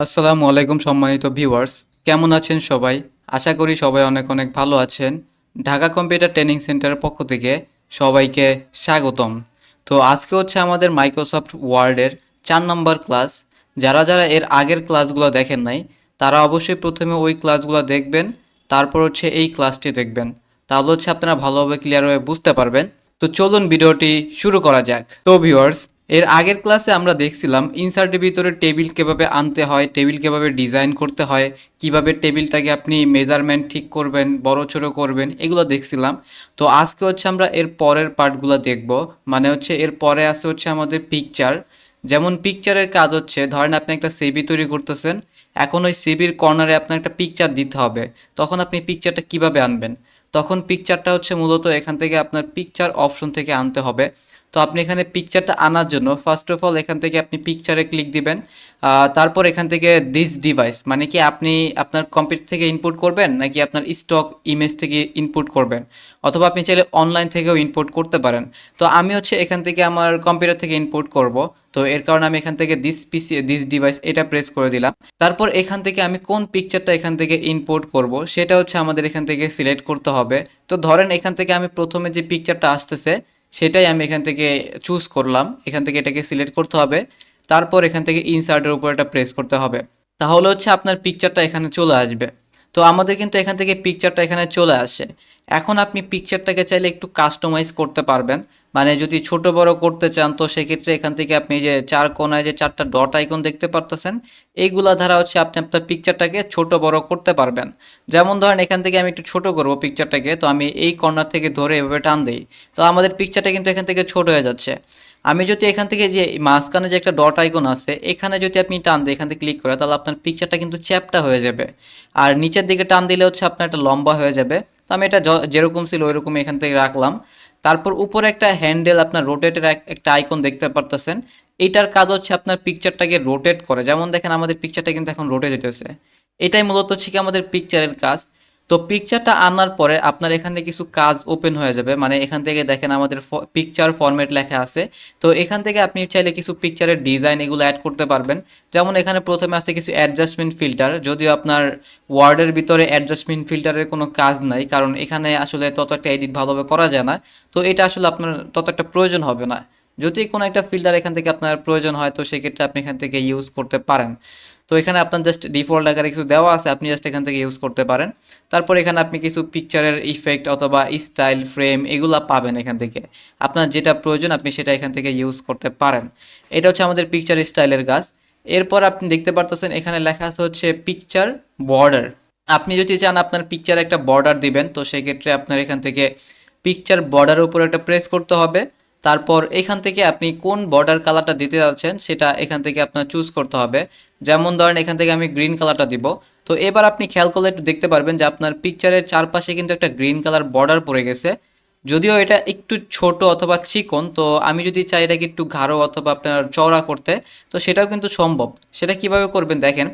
আসসালামু আলাইকুম সম্মানিত ভিউয়ার্স, কেমন আছেন সবাই? আশা করি সবাই অনেক অনেক ভালো আছেন। ঢাকা কম্পিউটার ট্রেনিং সেন্টারের পক্ষ থেকে সবাইকে স্বাগতম। তো আজকে হচ্ছে আমাদের মাইক্রোসফট ওয়ার্ডের চার নম্বর ক্লাস। যারা যারা এর আগের ক্লাসগুলো দেখেন নাই, তারা অবশ্যই প্রথমে ওই ক্লাসগুলো দেখবেন, তারপর হচ্ছে এই ক্লাসটি দেখবেন। তাহলে হচ্ছে আপনারা ভালোভাবে ক্লিয়ারভাবে বুঝতে পারবেন। তো চলুন ভিডিওটি শুরু করা যাক। তো ভিউয়ার্স এর আগের ক্লাসে আমরা দেখছিলাম ইনসার্টের ভিতরে টেবিল কীভাবে আনতে হয় টেবিল কীভাবে ডিজাইন করতে হয়, কীভাবে টেবিলটাকে আপনি মেজারমেন্ট ঠিক করবেন, বড় ছোট করবেন, এগুলো দেখছিলাম। তো আজকে হচ্ছে আমরা এর পরের পার্টগুলো দেখব। মানে হচ্ছে এর পরে আছে হচ্ছে আমাদের পিকচার যেমন পিকচারের কাজ হচ্ছে, ধরেন আপনি একটা সিবি তৈরি করতেছেন, এখন ওই সিবির কর্নারে আপনার একটা পিকচার দিতে হবে। তখন আপনি পিকচারটা কীভাবে আনবেন? তখন পিকচারটা হচ্ছে মূলত এখান থেকে আপনার পিকচার অপশন থেকে আনতে হবে। তো আপনি এখানে পিকচারটা আনার জন্য ফার্স্ট অফ অল এখান থেকে আপনি পিকচারে ক্লিক দিবেন। তারপর এখান থেকে দিস ডিভাইস মানে কি আপনি আপনার কম্পিউটার থেকে ইনপুট করবেন নাকি আপনার স্টক ইমেজ থেকে ইনপুট করবেন? অথবা আপনি চাইলে অনলাইন থেকেও ইনপুট করতে পারেন। তো আমি হচ্ছে এখান থেকে আমার কম্পিউটার থেকে ইনপুট করব। তো এর কারণে আমি এখান থেকে দিস পিসি দিস ডিভাইস এটা প্রেস করে দিলাম। তারপর এখান থেকে আমি কোন পিকচারটা এখান থেকে ইনপোর্ট করব সেটা হচ্ছে আমাদের এখান থেকে সিলেক্ট করতে হবে। তো ধরেন এখান থেকে আমি প্রথমে যে পিকচারটা আসতেছে সেটাই আমি এখান থেকে চুজ করলাম। এখান থেকে এটাকে সিলেক্ট করতে হবে। তারপর এখান থেকে ইনসার্টের উপর এটা প্রেস করতে হবে। তাহলে হচ্ছে আপনার পিকচারটা এখানে চলে আসবে। তো আমাদের কিন্তু এখান থেকে পিকচারটা এখানে চলে আসে। এখন আপনি পিকচারটাকে চাইলে একটু কাস্টমাইজ করতে পারবেন। মানে যদি ছোট বড় করতে চান, তো সেক্ষেত্রে এখান থেকে আপনি যে চার কোনায় যে চারটা ডট আইকন দেখতে পারতেছেন, এইগুলা দ্বারা হচ্ছে আপনি আপনার পিকচারটাকে ছোট বড় করতে পারবেন। যেমন ধরেন এখান থেকে আমি একটু ছোট করব পিকচারটাকে তো আমি এই কর্নার থেকে ধরে এভাবে টান দিই। তো আমাদের পিকচারটা কিন্তু এখান থেকে ছোট হয়ে যাচ্ছে। আমি যদি এখান থেকে যে মাঝখানে যে একটা ডট আইকন আছে, এখানে যদি আপনি টান দিই, এখান থেকে ক্লিক করে, তাহলে আপনার পিকচারটা কিন্তু চ্যাপটা হয়ে যাবে। আর নিচের দিকে টান দিলে হচ্ছে আপনার একটা লম্বা হয়ে যাবে। তো আমি এটা যেরকম ছিল ওইরকম এখান থেকে রাখলাম। তারপর উপরে একটা হ্যান্ডেল আপনার রোটেটের একটা আইকন দেখতে পারতেছেন। এটার কাজ হচ্ছে আপনার পিকচারটাকে রোটেট করে। যেমন দেখেন, আমাদের পিকচারটা কিন্তু এখন রোটেট যেতেছে এটাই মূলত হচ্ছে কি আমাদের পিকচারের কাজ। তো পিকচারটা আনার পরে আপনার এখানে কিছু কাজ ওপেন হয়ে যাবে। মানে এখান থেকে দেখেন আমাদের পিকচার ফরম্যাট লেখা আছে। তো এখান থেকে আপনি চাইলে কিছু পিকচারের ডিজাইন এগুলো অ্যাড করতে পারবেন। যেমন এখানে প্রথমে আসছে কিছু অ্যাডজাস্টমেন্ট ফিল্টার যদিও আপনার ওয়ার্ডের ভিতরে অ্যাডজাস্টমেন্ট ফিল্টারের কোনো কাজ নাই, কারণ এখানে আসলে তত একটা এডিট ভালোভাবে করা যায় না। তো এটা আসলে আপনার তত একটা প্রয়োজন হবে না। যদি কোনো একটা ফিল্টার এখান থেকে আপনার প্রয়োজন হয়, তো সেক্ষেত্রে আপনি এখান থেকে ইউজ করতে পারেন। তো এখানে আপনার জাস্ট ডিফল্ট আকারে কিছু দেওয়া আছে, আপনি জাস্ট এখান থেকে ইউজ করতে পারেন। তারপর এখানে আপনি কিছু পিকচারের ইফেক্ট অথবা স্টাইল ফ্রেম এগুলো পাবেন এখান থেকে। আপনার যেটা প্রয়োজন আপনি সেটা এখান থেকে ইউজ করতে পারেন। এটা হচ্ছে আমাদের পিকচার স্টাইলের কাজ। এরপর আপনি দেখতে পারতেছেন এখানে লেখা আছে হচ্ছে পিকচার বর্ডার আপনি যদি চান আপনার পিকচার একটা বর্ডার দিবেন, তো সেক্ষেত্রে আপনার এখান থেকে পিকচার বর্ডারের উপর একটা প্রেস করতে হবে। তারপর এখান থেকে আপনি কোন বর্ডার কালারটা দিতে যাচ্ছেন সেটা এখান থেকে আপনার চুজ করতে হবে। যেমন ধরেন এখান থেকে আমি গ্রিন কালারটা দিব। তো এবার আপনি খেয়াল করলে একটু দেখতে পারবেন যে আপনার পিকচারের চারপাশে কিন্তু একটা গ্রিন কালার বর্ডার পড়ে গেছে। যদিও এটা একটু ছোট অথবা চিকন, তো আমি যদি চাই এটাকে একটু গাঢ় অথবা আপনার চওড়া করতে, তো সেটাও কিন্তু সম্ভব। সেটা কীভাবে করবেন দেখেন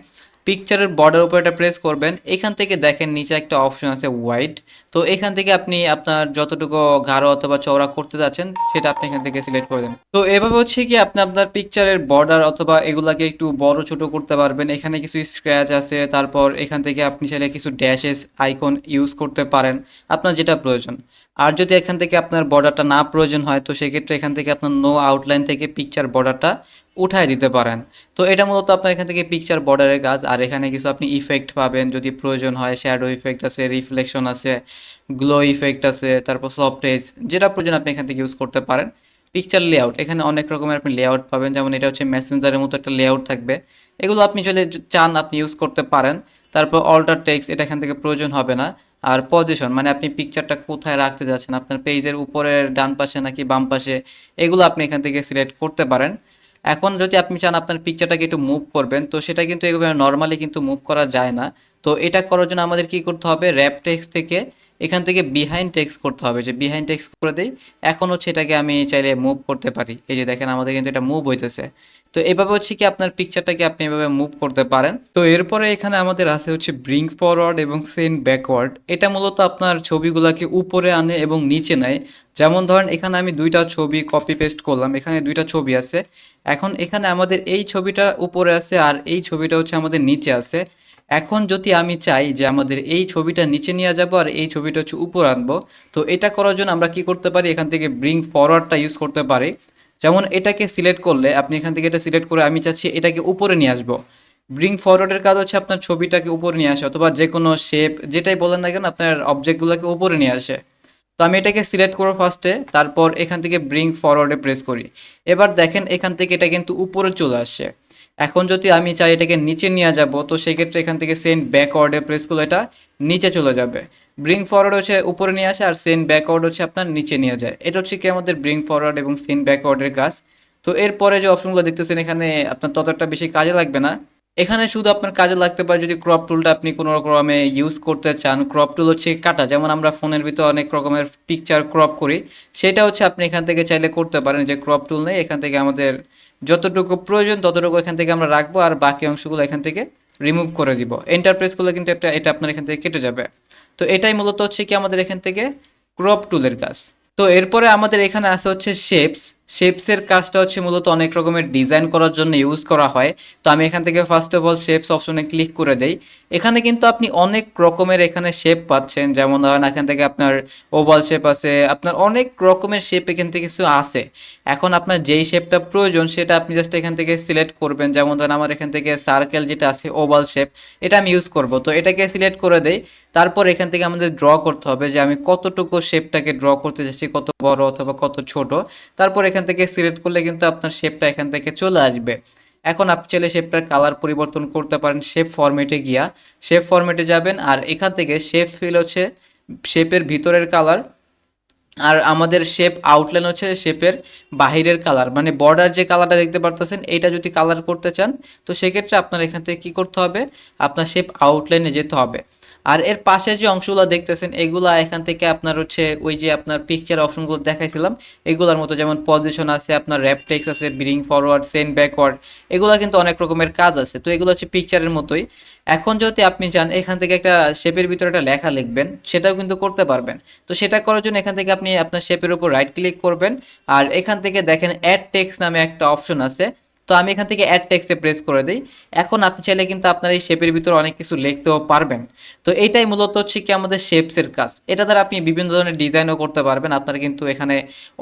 পিকচারের বর্ডার উপর একটা প্রেস করবেন, এখান থেকে দেখেন নিচে একটা অপশন আছে হোয়াইট তো এখান থেকে আপনি আপনার যতটুকু গাঢ় অথবা চওড়া করতে যাচ্ছেন, সেটা আপনি এখান থেকে সিলেক্ট করে দেন। তো এভাবে হচ্ছে কি আপনি আপনার পিকচারের বর্ডার অথবা এগুলাকে একটু বড় ছোট করতে পারবেন, এখানে কিছু স্ক্র্যাচ আছে, তারপর এখান থেকে আপনি চাইলে কিছু ড্যাশেস আইকন ইউজ করতে পারেন, আপনার যেটা প্রয়োজন। আর যদি এখান থেকে আপনার বর্ডারটা না প্রয়োজন হয়, তো সেক্ষেত্রে এখান থেকে আপনার নো আউটলাইন থেকে পিকচার বর্ডারটা উঠায় দিতে পারেন। তো এটা মূলত আপনার এখান থেকে পিকচার বর্ডারের কাজ। আর এখানে কিছু আপনি ইফেক্ট পাবেন যদি প্রয়োজন হয়। শ্যাডো ইফেক্ট আছে রিফ্লেকশন আছে গ্লো ইফেক্ট আছে, তারপর সফটেজ যেটা প্রয়োজন আপনি এখান থেকে ইউজ করতে পারেন। পিকচার লেআউট এখানে অনেক রকমের আপনি লেআউট পাবেন। যেমন এটা হচ্ছে মেসেঞ্জারের মতো একটা লেআউট থাকবে। এগুলো আপনি যদি চান, আপনি ইউজ করতে পারেন। তারপর অল্টার টেক্সট এটা এখান থেকে প্রয়োজন হবে না। আর পজিশন মানে আপনি পিকচারটা কোথায় রাখতে যাচ্ছেন? আপনার পেজের উপরের ডান পাশে নাকি বাম পাশে? এগুলো আপনি এখান থেকে সিলেক্ট করতে পারেন। এখন যদি আপনি চান আপনার পিকচারটাকে একটু মুভ করবেন, তো সেটা কিন্তু এভাবে নর্মালি কিন্তু মুভ করা যায় না। তো এটা করার জন্য আমাদের কি করতে হবে? র্যাপ টেক্স থেকে এখান থেকে বিহাইন্ড টেক্সট করতে হবে। যে বিহাইন্ড টেক্সট করে দিই, এখন হচ্ছে এটাকে আমি চাইলে মুভ করতে পারি। এই যে দেখেন, আমাদের কিন্তু এটা মুভ হইতেছে। তো এভাবে হচ্ছে কি আপনার পিকচারটাকে আপনি এভাবে মুভ করতে পারেন। তো এরপরে এখানে আমাদের আছে হচ্ছে ব্রিং ফরওয়ার্ড এবং সেন্ড ব্যাকওয়ার্ড এটা মূলত আপনার ছবিগুলোকে উপরে আনে এবং নিচে নেয়। যেমন ধরেন, এখানে আমি দুইটা ছবি কপি পেস্ট করলাম। এখানে দুইটা ছবি আছে। এখন এখানে আমাদের এই ছবিটা উপরে আছে আর এই ছবিটা হচ্ছে আমাদের নিচে আছে। এখন যদি আমি চাই যে আমাদের এই ছবিটা নিচে নিয়ে যাব আর এই ছবিটা হচ্ছে উপর আনব, তো এটা করার জন্য আমরা কি করতে পারি? এখান থেকে ব্রিং ফরওয়ার্ডটা ইউজ করতে পারি। যেমন এটাকে সিলেক্ট করলে আপনি এখান থেকে এটা সিলেক্ট করে আমি চাচ্ছি এটাকে উপরে নিয়ে আসব। ব্রিং ফরওয়ার্ডের কাজ হচ্ছে আপনার ছবিটাকে উপরে নিয়ে আসে অথবা যে কোনো শেপ যেটাই বলেন না কেন, আপনার অবজেক্টগুলোকে উপরে নিয়ে আসে। তো আমি এটাকে সিলেক্ট করব ফার্স্টে তারপর এখান থেকে ব্রিং ফরওয়ার্ডে প্রেস করি। এবার দেখেন এখান থেকে এটা কিন্তু উপরে চলে আসছে এখন যদি আমি চাই এটাকে নিচে নিয়ে যাব, তো সেক্ষেত্রে এখান থেকে সেন্ড ব্যাকওয়ার্ডে প্রেস করলে এটা নিচে চলে যাবে। ব্রিং ফরওয়ার্ড হচ্ছে উপরে নিয়ে আসে আর সেন্ড ব্যাকওয়ার্ড হচ্ছে আপনার নিচে নিয়ে যায়। এটা হচ্ছে কি আমাদের ব্রিং ফরওয়ার্ড এবং সেন্ড ব্যাকওয়ার্ডের কাজ। তো এরপরে যে অপশনগুলো দেখতেছেন এখানে আপনার ততটা বেশি কাজে লাগবে না। এখানে শুধু আপনার কাজে লাগতে পারে যদি ক্রপ টুলটা আপনি কোনো রকমে ইউজ করতে চান। ক্রপ টুল হচ্ছে কাটা, যেমন আমরা ফোনের ভিতরে অনেক রকমের পিকচার ক্রপ করি। সেটা হচ্ছে আপনি এখান থেকে চাইলে করতে পারেন যে ক্রপ টুল নেই, এখান থেকে আমাদের যতটুকু প্রয়োজন, ততটুকু এখান থেকে আমরা রাখব আর বাকি অংশগুলো এখান থেকে রিমুভ করে দিব। এন্টারপ্রেস করলে কিন্তু একটা, এটা আপনার এখান থেকে কেটে যাবে। তো এটাই মূলত হচ্ছে কি আমাদের এখান থেকে ক্রপ টুলের কাজ। তো এরপরে আমাদের এখানে আছে হচ্ছে শেপস শেপসের কাজটা হচ্ছে মূলত অনেক রকমের ডিজাইন করার জন্য ইউজ করা হয়। তো আমি এখান থেকে ফার্স্ট অফ অল শেপস অপশনে ক্লিক করে দেই। এখানে কিন্তু আপনি অনেক রকমের এখানে শেপ পাচ্ছেন। যেমন ধরেন এখান থেকে আপনার ওভাল শেপ আছে, আপনার অনেক রকমের শেপ এখান থেকে কিছু আছে। এখন আপনার যেই শেপটা প্রয়োজন, সেটা আপনি জাস্ট এখান থেকে সিলেক্ট করবেন। যেমন ধরেন আমার এখান থেকে সার্কেল যেটা আছে ওভাল শেপ এটা আমি ইউজ করব। তো এটাকে সিলেক্ট করে দেই। তারপর এখান থেকে আমাদের ড্র করতে হবে যে আমি কতটুকু শেপটাকে ড্র করতে চাচ্ছি কত বড় অথবা কত ছোট। তারপর এখান থেকে সিলেক্ট করলে কিন্তু আপনার শেপটা এখান থেকে চলে আসবে। এখন আপনি চাইলে শেপটার কালার পরিবর্তন করতে পারেন শেপ ফরম্যাটে গিয়া। শেপ ফরম্যাটে যাবেন আর এখান থেকে শেপ ফিল হচ্ছে শেপের ভিতরের কালার আর আমাদের শেপ আউটলাইন হচ্ছে শেপের বাহিরের কালার মানে বর্ডার যে কালারটা দেখতে পারতেছেন, এইটা যদি কালার করতে চান, তো সেক্ষেত্রে আপনার এখান থেকে কী করতে হবে? আপনার শেপ আউটলাইনে যেতে হবে। আর এর পাশে যে অংশগুলো দেখতেছেন, এগুলা এখান থেকে আপনার হচ্ছে ওই যে আপনার পিকচার অপশনগুলো দেখাইছিলাম, এগুলোর মতো যেমন পজিশন আছে, আপনার র্যাপটেক্স আছে ব্রিং ফরওয়ার্ড সেন্ড ব্যাকওয়ার্ড এগুলো কিন্তু অনেক রকমের কাজ আছে। তো এগুলো হচ্ছে পিকচারের মতোই। এখন যদি আপনি চান, এখান থেকে একটা শেপের ভিতরে একটা লেখা লিখবেন, সেটাও কিন্তু করতে পারবেন। তো সেটা করার জন্য এখান থেকে আপনি আপনার শেপের উপর রাইট ক্লিক করবেন, আর এখান থেকে দেখেন অ্যাড টেক্স নামে একটা অপশন আছে। তো আমি এখান থেকে অ্যাড টেক্সে প্রেস করে দিই। এখন আপনি চাইলে কিন্তু আপনার এই শেপের ভিতরে অনেক কিছু লিখতেও পারবেন। তো এইটাই মূলত হচ্ছে কি আমাদের শেপসের কাজ। এটা দ্বারা আপনি বিভিন্ন ধরনের ডিজাইনও করতে পারবেন। আপনার কিন্তু এখানে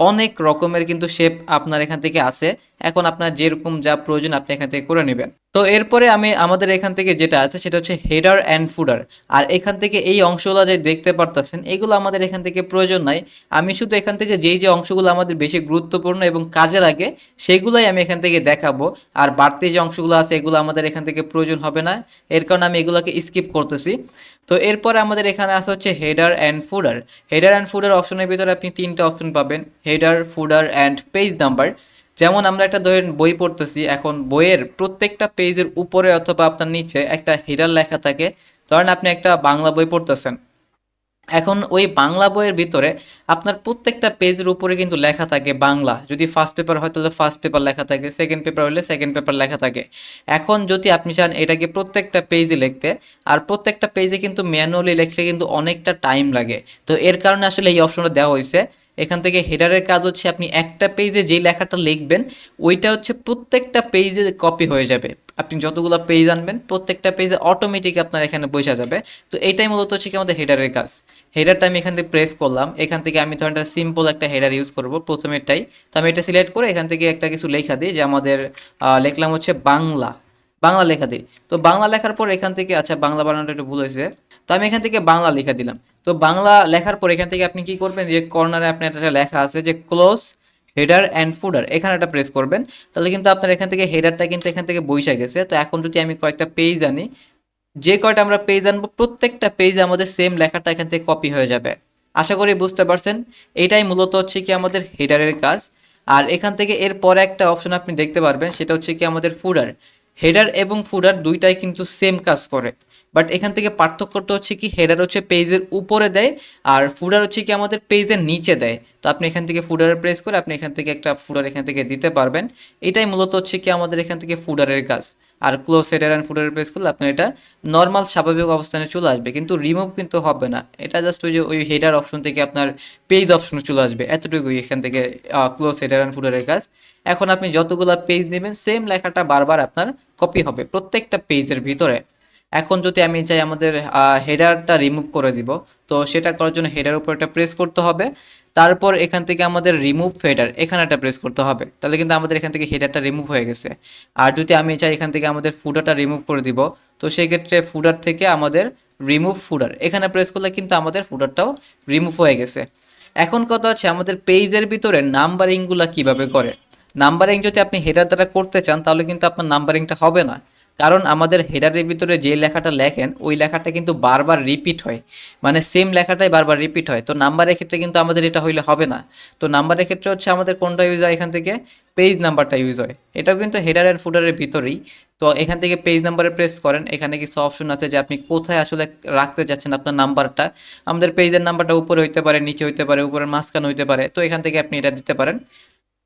অনেক রকমের কিন্তু শেপ আপনার এখান থেকে আছে। এখন আপনার যেরকম যা প্রয়োজন আপনি এখান থেকে করে নেবেন। তো এরপরে আমি আমাদের এখান থেকে যেটা আছে সেটা হচ্ছে হেডার অ্যান্ড ফুডার। আর এখান থেকে এই অংশগুলো যে দেখতে পারতেছেন, এগুলো আমাদের এখান থেকে প্রয়োজন নাই। আমি শুধু এখান থেকে যেই যে অংশগুলো আমাদের বেশি গুরুত্বপূর্ণ এবং কাজে লাগে, সেগুলোই আমি এখান থেকে দেখাবো। আর বাড়তি যে অংশগুলো আছে, এগুলো আমাদের এখান থেকে প্রয়োজন হবে না। এর কারণে আমি এগুলোকে স্কিপ করতেছি। তো এরপরে আমাদের এখানে আছে হচ্ছে header and footer. Header and footer অপশনের ভিতরে আপনি তিনটা অপশন পাবেন। Header, footer and page number. যেমন আমরা একটা ধরেন বই পড়তেছি, এখন বইয়ের প্রত্যেকটা পেজের উপরে অথবা আপনার নিচে একটা হেডার লেখা থাকে। ধরেন আপনি একটা বাংলা বই পড়তেছেন। এখন ওই বাংলা বইয়ের ভিতরে আপনার প্রত্যেকটা পেজের উপরে কিন্তু লেখা থাকে বাংলা। যদি ফার্স্ট পেপার হয় তাহলে ফার্স্ট পেপার লেখা থাকে সেকেন্ড পেপার হলে সেকেন্ড পেপার লেখা থাকে। এখন যদি আপনি চান এটাকে প্রত্যেকটা পেজে লিখতে, আর প্রত্যেকটা পেজে কিন্তু ম্যানুয়ালি লিখলে কিন্তু অনেকটা টাইম লাগে। তো এর কারণে আসলে এই অপশনটা দেওয়া হয়েছে। এখান থেকে হেডারের কাজ হচ্ছে আপনি একটা পেজে যেই লেখাটা লিখবেন, ওইটা হচ্ছে প্রত্যেকটা পেজে কপি হয়ে যাবে। আপনি যতগুলো পেজ আনবেন, প্রত্যেকটা পেজে অটোমেটিক আপনার এখানে বসে যাবে। তো এইটাই মূলত হচ্ছে কি আমাদের হেডারের কাজ। হেডারটা আমি এখান থেকে প্রেস করলাম। এখান থেকে আমি ধরেন সিম্পল একটা হেডার ইউজ করব প্রথমেরটাই। তো আমি এটা সিলেক্ট করে এখান থেকে একটা কিছু লেখা দিই, যে আমাদের লিখলাম হচ্ছে বাংলা। বাংলা লেখা দিই। তো বাংলা লেখার পর এখান থেকে আচ্ছা বাংলা বানানোটা একটু ভুল হয়েছে। তো আমি এখান থেকে বাংলা লেখা দিলাম। তো বাংলা লেখার পর এখান থেকে আপনি কি করবেন? যে কর্নারে আপনার একটা লেখা আছে যে ক্লোজ হেডার অ্যান্ড ফুডার এখানে একটা প্রেস করবেন। তাহলে কিন্তু আপনার এখান থেকে হেডারটা কিন্তু এখান থেকে বইসা গেছে। তো এখন যদি আমি কয়েকটা পেজ আনি, যে কয়টা আমরা পেজ আনব, প্রত্যেকটা পেজে আমাদের সেম লেখাটা এখান থেকে কপি হয়ে যাবে। আশা করি বুঝতে পারছেন? এটাই মূলত হচ্ছে কি আমাদের হেডারের কাজ। আর এখান থেকে এর পরে একটা অপশন আপনি দেখতে পারবেন, সেটা হচ্ছে কি আমাদের ফুডার হেডার এবং ফুডার দুইটাই কিন্তু সেম কাজ করে। বাট এখান থেকে পার্থক্যটা হচ্ছে কি হেডার হচ্ছে পেজের উপরে দেয়, আর ফুডার হচ্ছে কি আমাদের পেজের নিচে দেয়। তো আপনি এখান থেকে ফুডারে প্রেস করে আপনি এখান থেকে একটা ফুডার এখান থেকে দিতে পারবেন। এটাই মূলত হচ্ছে কি আমাদের এখান থেকে ফুডারের কাজ। আর ক্লোজ হেডার অ্যান্ড ফুডারে প্রেস করলে আপনার এটা নর্মাল স্বাভাবিক অবস্থানে চলে আসবে। কিন্তু রিমুভ কিন্তু হবে না। এটা জাস্ট ওই যে ওই হেডার অপশন থেকে আপনার পেজ অপশনে চলে আসবে। এতটুকুই এখান থেকে ক্লোজ হেডার অ্যান্ড ফুডারের কাজ। এখন আপনি যতগুলো পেজ নেবেন সেম লেখাটা বারবার আপনার কপি হবে প্রত্যেকটা পেজের ভিতরে। এখন যদি আমি চাই আমাদের হেডারটা রিমুভ করে দিব, তো সেটা করার জন্য হেডার উপর একটা প্রেস করতে হবে। তারপর এখান থেকে আমাদের রিমুভ হেডার এখানে একটা প্রেস করতে হবে। তাহলে কিন্তু আমাদের এখান থেকে হেডারটা রিমুভ হয়ে গেছে। আর যদি আমি চাই এখান থেকে আমাদের ফুডারটা রিমুভ করে দিব, তো সেই ক্ষেত্রে ফুডার থেকে আমাদের রিমুভ ফুডার এখানে প্রেস করলে কিন্তু আমাদের ফুডারটাও রিমুভ হয়ে গেছে। এখন কথা হচ্ছে আমাদের পেজের ভিতরে নাম্বারিংগুলো কীভাবে করে? নাম্বারিং যদি আপনি হেডার দ্বারা করতে চান, তাহলে কিন্তু আপনার নাম্বারিংটা হবে না। কারণ আমাদের হেডারের ভিতরে যে লেখাটা লেখেন, ওই লেখাটা কিন্তু বারবার রিপিট হয়। মানে সেম লেখাটাই বারবার রিপিট হয়। তো নাম্বারের ক্ষেত্রে কিন্তু আমাদের এটা হইলে হবে না। তো নাম্বারের ক্ষেত্রে হচ্ছে আমাদের কোনটা ইউজ হয় এখান থেকে? পেজ নাম্বারটা ইউজ হয়। এটাও কিন্তু হেডার অ্যান্ড ফুডারের ভিতরেই। তো এখান থেকে পেজ নাম্বারে প্রেস করেন। এখানে কিছু অপশন আছে যে আপনি কোথায় আসলে রাখতে চাচ্ছেন আপনার নাম্বারটা। আমাদের পেজের নাম্বারটা উপরে হইতে পারে, নিচে হইতে পারে, উপরের মাঝখানে হইতে পারে। তো এখান থেকে আপনি এটা দিতে পারেন।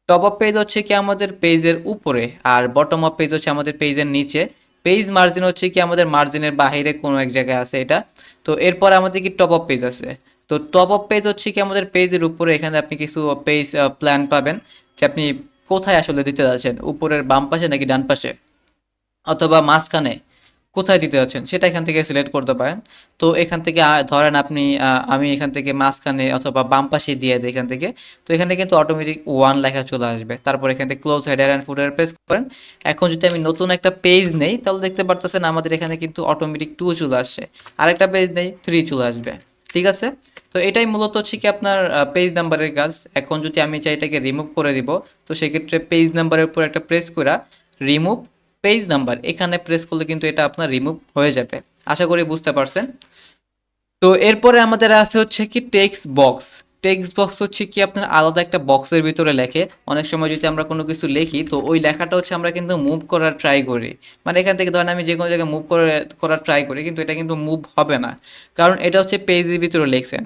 টপ আপ পেজ হচ্ছে কি আমাদের পেজের উপরে আর বটম আপ পেজ হচ্ছে আমাদের পেজের নিচে। পেজ মার্জিন হচ্ছে কি আমাদের মার্জিনের বাইরে কোনো এক জায়গায় আছে এটা। তো এরপর আমাদের কি টপ আপ পেজ আছে? তো টপ আপ পেজ হচ্ছে কি আমাদের পেজের উপরে, এখানে আপনি কিছু পেজ প্ল্যান পাবেন যে আপনি কোথায় আসলে দিতে যাচ্ছেন, উপরের বাম পাশে নাকি ডান পাশে? অথবা মাঝখানে কোথায় দিতে যাচ্ছেন? সেটা এখান থেকে সিলেক্ট করতে পারেন। তো এখান থেকে ধরেন আপনি আমি এখান থেকে মাঝখানে অথবা বাম পাশে দিয়ে দিই এখান থেকে। তো এখানে কিন্তু অটোমেটিক ওয়ান লেখা চলে আসবে। তারপর এখান থেকে close header and footer press করেন। এখন যদি আমি নতুন একটা পেজ নেই, তাহলে দেখতে পারতেছেন আমাদের এখানে কিন্তু অটোমেটিক টু চলে আসছে। আরেকটা পেজ নেই থ্রি চলে আসবে। ঠিক আছে? তো এটাই মূলত হচ্ছে কি আপনার পেজ নাম্বারের কাজ। এখন যদি আমি চাই এটাকে রিমুভ করে দিব, তো সেক্ষেত্রে পেজ নাম্বারের উপর একটা প্রেস করা রিমুভ পেজ নাম্বার এখানে প্রেস করলে কিন্তু এটা আপনার রিমুভ হয়ে যাবে। আশা করি বুঝতে পারছেন। তো এরপরে আমাদের আছে হচ্ছে কি টেক্সট বক্স টেক্সট বক্স হচ্ছে কি আপনার আলাদা একটা বক্সের ভিতরে লেখে। অনেক সময় যদি আমরা কোনো কিছু লিখি, তো ওই লেখাটা হচ্ছে আমরা কিন্তু মুভ করার ট্রাই করি। মানে এখান থেকে ধরেন আমি যে কোনো জায়গায় মুভ করে, করার ট্রাই করি, কিন্তু এটা কিন্তু মুভ হবে না। কারণ এটা হচ্ছে পেজের ভিতরে লিখছেন।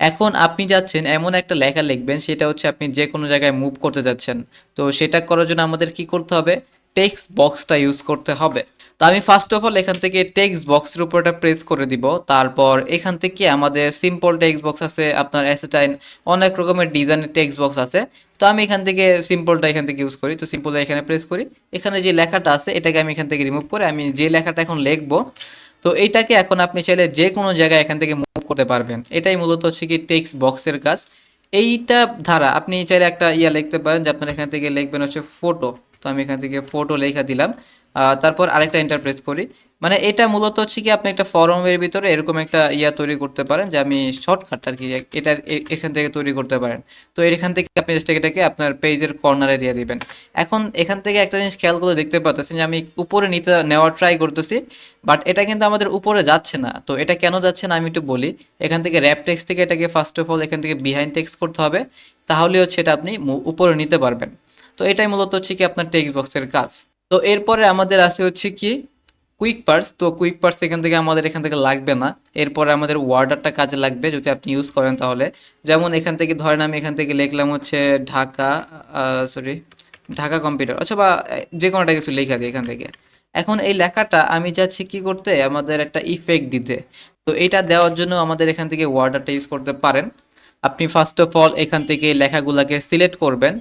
এখন আপনি যাচ্ছেন, এমন একটা লেখা লিখবেন, সেটা হচ্ছে আপনি যে কোনো জায়গায় মুভ করতে যাচ্ছেন। তো সেটা করার জন্য আমাদের কি করতে হবে? টেক্সট বক্সটা ইউজ করতে হবে। তো আমি ফার্স্ট অফ অল এখান থেকে টেক্সট বক্সের উপর উপরটা প্রেস করে দিব। তারপর এখান থেকে আমাদের সিম্পল টেক্সট বক্স আছে, আপনার অ্যাসেটাইন অনেক রকমের ডিজাইনের টেক্সট বক্স আছে। তো আমি এখান থেকে সিম্পলটা এখান থেকে ইউজ করি। তো সিম্পলটা এখানে প্রেস করি। এখানে যে লেখাটা আছে, এটাকে আমি এখান থেকে রিমুভ করে আমি যে লেখাটা এখন লিখব, তো এইটাকে এখন আপনি চাইলে যে কোনো জায়গায় এখান থেকে মুভ করতে পারবেন। এটাই মূলত হচ্ছে কি টেক্সট বক্সের কাজ। এইটা ধারা আপনি চাইলে একটা ইয়া লিখতে পারেন যে আপনার এখান থেকে লিখবেন হচ্ছে ফটো তো আমি এখান থেকে ফটো লেখা দিলাম। তারপর আরেকটা ইন্টারপ্রেস করি। মানে এটা মূলত হচ্ছে কি আপনি একটা ফরমের ভিতরে এরকম একটা ইয়া তৈরি করতে পারেন যে আমি শর্টকাট আর কি এটা এখান থেকে তৈরি করতে পারেন। তো এখান থেকে আপনি এটাকে আপনার পেজের কর্নারে দিয়ে দিবেন। এখন এখান থেকে একটা জিনিস খেয়াল করে দেখতে পাচ্ছেন যে আমি উপরে নিতে, নেওয়ার ট্রাই করতেছি বাট এটা কিন্তু আমাদের উপরে যাচ্ছে না। তো এটা কেন যাচ্ছে না আমি একটু বলি। এখান থেকে র্যাপ টেক্সট থেকে এটাকে ফার্স্ট অফ অল এখান থেকে বিহাইন্ড টেক্সট করতে হবে। তাহলে হচ্ছে এটা আপনি উপরে নিতে পারবেন। তো এটাই মূলত হচ্ছে কি আপনার টেক্সট বক্সের কাজ। তো এরপরে আমাদের আছে হচ্ছে কি কুইক পার্স তো কুইক পার্স এখান থেকে আমাদের এখান থেকে লাগবে না। এরপরে আমাদের ওয়ার্ডারটা কাজে লাগবে যদি আপনি ইউজ করেন তাহলে। যেমন এখান থেকে ধরেন আমি এখান থেকে লিখলাম হচ্ছে ঢাকা সরি ঢাকা কম্পিউটার অথবা যে কোনোটা কিছু লেখা দিই এখান থেকে। এখন এই লেখাটা আমি যাচ্ছি কি করতে? আমাদের একটা ইফেক্ট দিতে। তো এটা দেওয়ার জন্য আমাদের এখান থেকে ওয়ার্ডারটা ইউজ করতে পারেন। আপনি ফার্স্ট অফ অল এখান থেকে লেখাগুলোকে সিলেক্ট করবেন।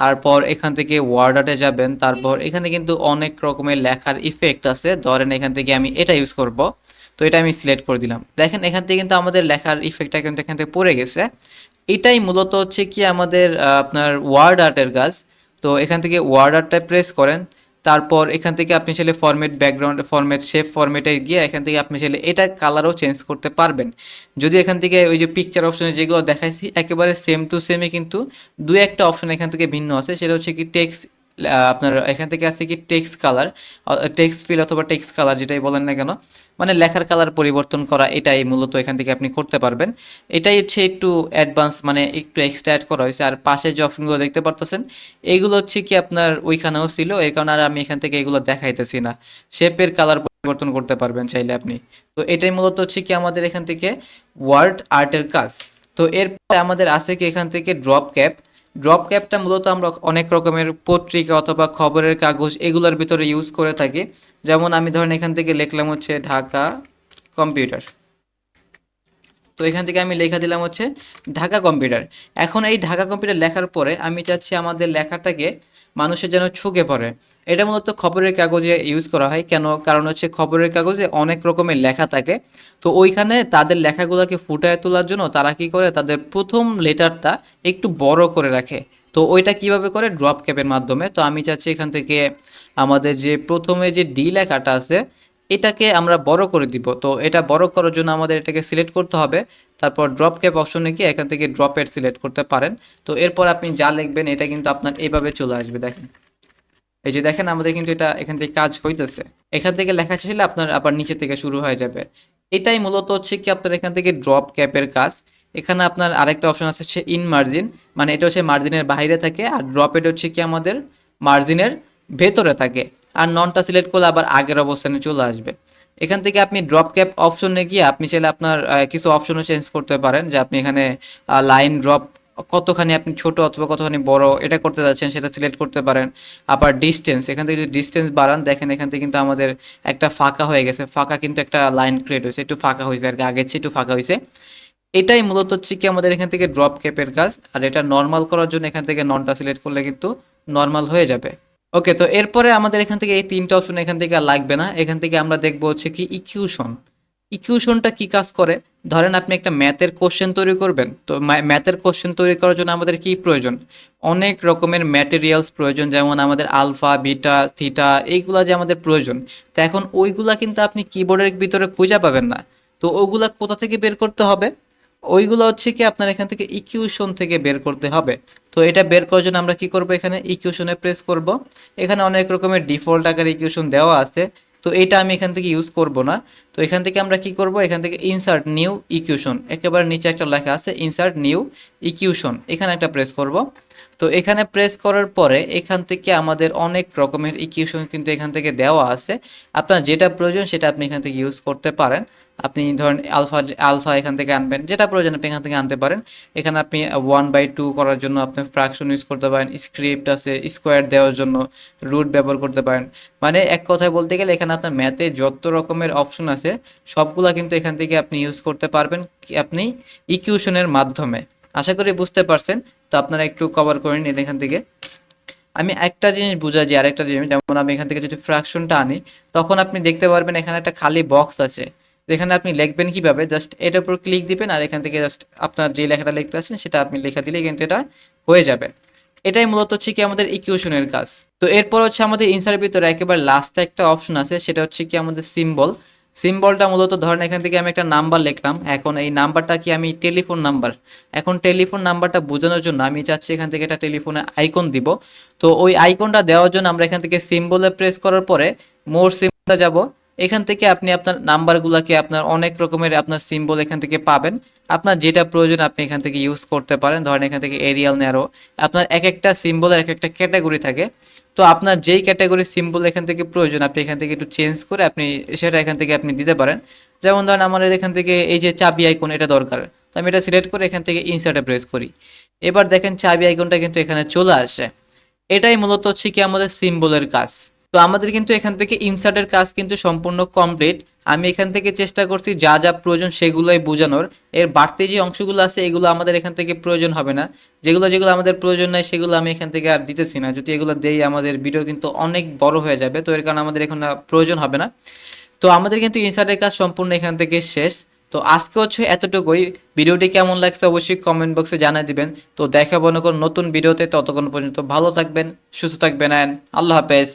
তারপর এখান থেকে ওয়ার্ডারে যাবেন, তারপর এখানে কিন্তু অনেক রকমের লেখার ইফেক্ট আছে। ধরেন এখান থেকে আমি এটা ইউজ করব, তো এটা আমি সিলেক্ট করে দিলাম। দেখেন, এখান থেকে কিন্তু আমাদের লেখার ইফেক্টটা কিন্তু এখান থেকে পড়ে গেছে। এটাই মূলত হচ্ছে কি আমাদের আপনার ওয়ার্ড আর্টের কাজ। তো এখান থেকে ওয়ার্ড আর্টটা প্রেস করেন তারপর এখান থেকে আপনি চাইলে ফরম্যাট ব্যাকগ্রাউন্ড ফরম্যাট শেপ ফরম্যাটে গিয়ে এখান থেকে আপনি চাইলে এটা কালারও চেঞ্জ করতে পারবেন। যদি এখান থেকে ওই যে পিকচার অপশনে যেগুলো দেখাইছি, একেবারে সেম টু সেমই কিন্তু দু একটা অপশন এখান থেকে ভিন্ন আছে। সেটা হচ্ছে কি টেক্স আপনার এখান থেকে আছে কি টেক্স কালার টেক্স ফিল অথবা টেক্স কালার যেটাই বলেন না কেন। মানে লেখার কালার পরিবর্তন করা এটাই মূলত এখান থেকে আপনি করতে পারবেন। এটাই হচ্ছে একটু অ্যাডভান্স মানে একটু এক্সট্রা অ্যাড করা হয়েছে। আর পাশে যে অপশনগুলো দেখতে পারতেছেন, এগুলো হচ্ছে কি আপনার ওইখানেও ছিল, এর কারণে আর আমি এখান থেকে এগুলো দেখাইতেছি না। শেপের কালার পরিবর্তন করতে পারবেন চাইলে আপনি। তো এটাই মূলত হচ্ছে কি আমাদের এখান থেকে ওয়ার্ড আর্টের কাজ। তো এরপরে আমাদের আছে কি এখান থেকে ড্রপ ক্যাপ ড্রপ ক্যাপটা মূলত আমরা অনেক রকমের পত্রিকা অথবা খবরের কাগজ এগুলোর ভিতরে ইউজ করে থাকি। যেমন আমি ধরেন এখান থেকে লিখলাম হচ্ছে ঢাকা কম্পিউটার। তো এখান থেকে আমি লেখা দিলাম হচ্ছে ঢাকা কম্পিউটার। এখন এই ঢাকা কম্পিউটার লেখার পরে আমি চাচ্ছি আমাদের লেখাটাকে মানুষের যেন ছুঁকে পড়ে। এটা মূলত খবরের কাগজে ইউজ করা হয়। কেন? কারণ হচ্ছে খবরের কাগজে অনেক রকমের লেখা থাকে। তো ওইখানে তাদের লেখাগুলোকে ফুটায় তোলার জন্য তারা কি করে? তাদের প্রথম লেটারটা একটু বড় করে রাখে। তো ওইটা কীভাবে করে? ড্রপ ক্যাপের মাধ্যমে। তো আমি চাচ্ছি এখান থেকে আমাদের যে প্রথমে যে ডি লেখাটা আছে এটাকে আমরা বড় করে দিব। তো এটা বড় করার জন্য আমাদের এটাকে সিলেক্ট করতে হবে। তারপর ড্রপ ক্যাপ অপশনে গিয়ে এখান থেকে ড্রপ এর সিলেক্ট করতে পারেন। তো এরপর আপনি যা লিখবেন, এটা কিন্তু আপনার এইভাবে চলে আসবে, দেখেন। এই যে দেখেন, আমাদের কিন্তু এটা এখান থেকে কাজ হইতেছে। এখান থেকে লেখা চাইলে আপনার আবার নিচে থেকে শুরু হয়ে যাবে। এটাই মূলত হচ্ছে কি আপনার এখান থেকে ড্রপ ক্যাপের কাজ। এখানে আপনার আরেকটা অপশন আছে হচ্ছে ইন মার্জিন মানে এটা হচ্ছে মার্জিনের বাইরে থাকে, আর ড্রপ এটা হচ্ছে কি আমাদের মার্জিনের ভেতরে থাকে। আর ননটা সিলেক্ট করলে আবার আগের অবস্থানে চলে আসবে। এখান থেকে আপনি ড্রপ ক্যাপ অপশনে গিয়ে আপনি চাইলে আপনার কিছু অপশনও চেঞ্জ করতে পারেন, যে আপনি এখানে লাইন ড্রপ কতখানি আপনি ছোট অথবা কতখানি বড় এটা করতে যাচ্ছেন সেটা সিলেক্ট করতে পারেন। আবার ডিস্টেন্স এখান থেকে যদি ডিস্টেন্স বাড়ান, দেখেন এখান থেকে কিন্তু আমাদের একটা ফাঁকা হয়ে গেছে। ফাঁকা কিন্তু একটা লাইন ক্রিয়েট হয়েছে, একটু ফাঁকা হয়েছে আর কি, আগের চেয়ে একটু ফাঁকা হয়েছে। এটাই মূলত হচ্ছে কি আমাদের এখান থেকে ড্রপ ক্যাপের কাজ, আর এটা নর্মাল করার জন্য এখান থেকে ননটা সিলেক্ট করলে কিন্তু নর্মাল হয়ে যাবে। ওকে তো এরপরে আমাদের এখান থেকে এই তিনটা অপশন এখান থেকে আর লাগবে না। এখান থেকে আমরা দেখব হচ্ছে কি ইকুয়েশন ইকুয়েশনটা কি কাজ করে? ধরেন আপনি একটা ম্যাথের কোশ্চেন তৈরি করবেন। তো ম্যাথের কোশ্চেন তৈরি করার জন্য আমাদের কি প্রয়োজন? অনেক রকমের ম্যাটেরিয়ালস প্রয়োজন, যেমন আমাদের আলফা বিটা থিটা এইগুলা যে আমাদের প্রয়োজন। তো এখন ওইগুলা কিন্তু আপনি কিবোর্ডের ভিতরে খুঁজে পাবেন না। তো ওগুলা কোথা থেকে বের করতে হবে? ওইগুলো হচ্ছে কি আপনার এখান থেকে ইকুয়েশন থেকে বের করতে হবে। তো এটা বের করার জন্য আমরা কি করব এখানে? ইকুয়েশনে প্রেস করব। এখানে অনেক রকমের ডিফল্ট আকারে ইকুয়েশন দেওয়া আছে। তো এটা আমি এখান থেকে ইউজ করব না। তো এখান থেকে আমরা কি করব? এখান থেকে ইনসার্ট নিউ ইকুয়েশন একেবারে নিচে একটা লেখা আছে ইনসার্ট নিউ ইকুয়েশন এখানে একটা প্রেস করব। তো এখানে প্রেস করার পরে এখান থেকে আমাদের অনেক রকমের ইকুয়েশন কিন্তু এখান থেকে দেওয়া আছে। আপনার যেটা প্রয়োজন সেটা আপনি এখান থেকে ইউজ করতে পারেন। আপনি ধরেন আলফা আলফা এখান থেকে আনবেন, যেটা প্রয়োজন আপনি এখান থেকে আনতে পারেন। এখানে আপনি ওয়ান বাই টু করার জন্য আপনি ফ্র্যাকশন ইউজ করতে পারেন স্ক্রিপ্ট আছে স্কোয়ার দেওয়ার জন্য রুট ব্যবহার করতে পারেন। মানে এক কথায় বলতে গেলে এখানে আপনার ম্যাথে যত রকমের অপশন আছে, সবগুলা কিন্তু এখান থেকে আপনি ইউজ করতে পারবেন আপনি ইকুয়েশনের মাধ্যমে। আশা করি বুঝতে পারছেন, তো আপনারা একটু কভার করে নিন এখান থেকে। আমি একটা জিনিস বুঝাই যে আরেকটা জিনিস, যেমন আমি এখান থেকে যদি ফ্র্যাকশনটা আনি, তখন আপনি দেখতে পারবেন এখানে একটা খালি বক্স আছে। যেখানে আপনি লিখবেন কীভাবে? জাস্ট এটার উপর ক্লিক দিবেন আর এখান থেকে জাস্ট আপনার যে লেখাটা লিখতে আছেন সেটা আপনি লেখা দিলে কিন্তু এটা হয়ে যাবে। এটাই মূলত হচ্ছে কি আমাদের ইকুয়েশনের কাজ। তো এরপর হচ্ছে আমাদের ইনসারের ভিতরে একেবারে লাস্টে একটা অপশন আছে, সেটা হচ্ছে কি আমাদের সিম্বল সিম্বলটা মূলত ধরেন এখান থেকে আমি একটা নাম্বার লিখলাম, এখন এই নাম্বারটা কি আমি টেলিফোন নাম্বার এখন টেলিফোন নাম্বারটা বোঝানোর জন্য আমি চাচ্ছি এখান থেকে একটা টেলিফোনে আইকন দিব। তো ওই আইকনটা দেওয়ার জন্য আমরা এখান থেকে সিম্বলে প্রেস করার পরে মোর সিম্বলটা যাব। এখান থেকে আপনি আপনার নাম্বারগুলোকে আপনার অনেক রকমের আপনার সিম্বল এখান থেকে পাবেন। আপনার যেটা প্রয়োজন আপনি এখান থেকে ইউজ করতে পারেন। ধরেন এখান থেকে এরিয়াল ন্যারো আপনার এক একটা সিম্বলের এক একটা ক্যাটাগরি থাকে। তো আপনার যেই ক্যাটাগরির সিম্বল এখান থেকে প্রয়োজন, আপনি এখান থেকে একটু চেঞ্জ করে আপনি সেটা এখান থেকে আপনি দিতে পারেন। যেমন ধরেন আমাদের এখান থেকে এই যে চাবি আইকন এটা দরকার। তো আমি এটা সিলেক্ট করে এখান থেকে ইনসার্টে প্রেস করি। এবার দেখেন চাবি আইকনটা কিন্তু এখানে চলে আসে। এটাই মূলত হচ্ছে কি আমাদের সিম্বলের কাজ। তো আমাদের কিন্তু এখান থেকে ইনসার্টের কাজ কিন্তু সম্পূর্ণ কমপ্লিট আমি এখান থেকে চেষ্টা করছি যা যা প্রয়োজন সেগুলোই বোঝানোর। এর বাড়তি যে অংশগুলো আছে, এগুলো আমাদের এখান থেকে প্রয়োজন হবে না। যেগুলো যেগুলো আমাদের প্রয়োজন নাই, সেগুলো আমি এখান থেকে আর দিতেছি না। যদি এগুলো দেই, আমাদের ভিডিও কিন্তু অনেক বড় হয়ে যাবে। তো এর কারণে আমাদের এখন প্রয়োজন হবে না। তো আমাদের কিন্তু ইনসার্টের কাজ সম্পূর্ণ এখান থেকে শেষ। তো আজকে হচ্ছে এতটুকুই। ভিডিওটি কেমন লাগছে অবশ্যই কমেন্ট বক্সে জানিয়ে দিবেন। তো দেখাবো না কোনো নতুন ভিডিওতে। ততক্ষণ পর্যন্ত ভালো থাকবেন, সুস্থ থাকবেন অ্যান্ড আল্লাহ হাফেজ।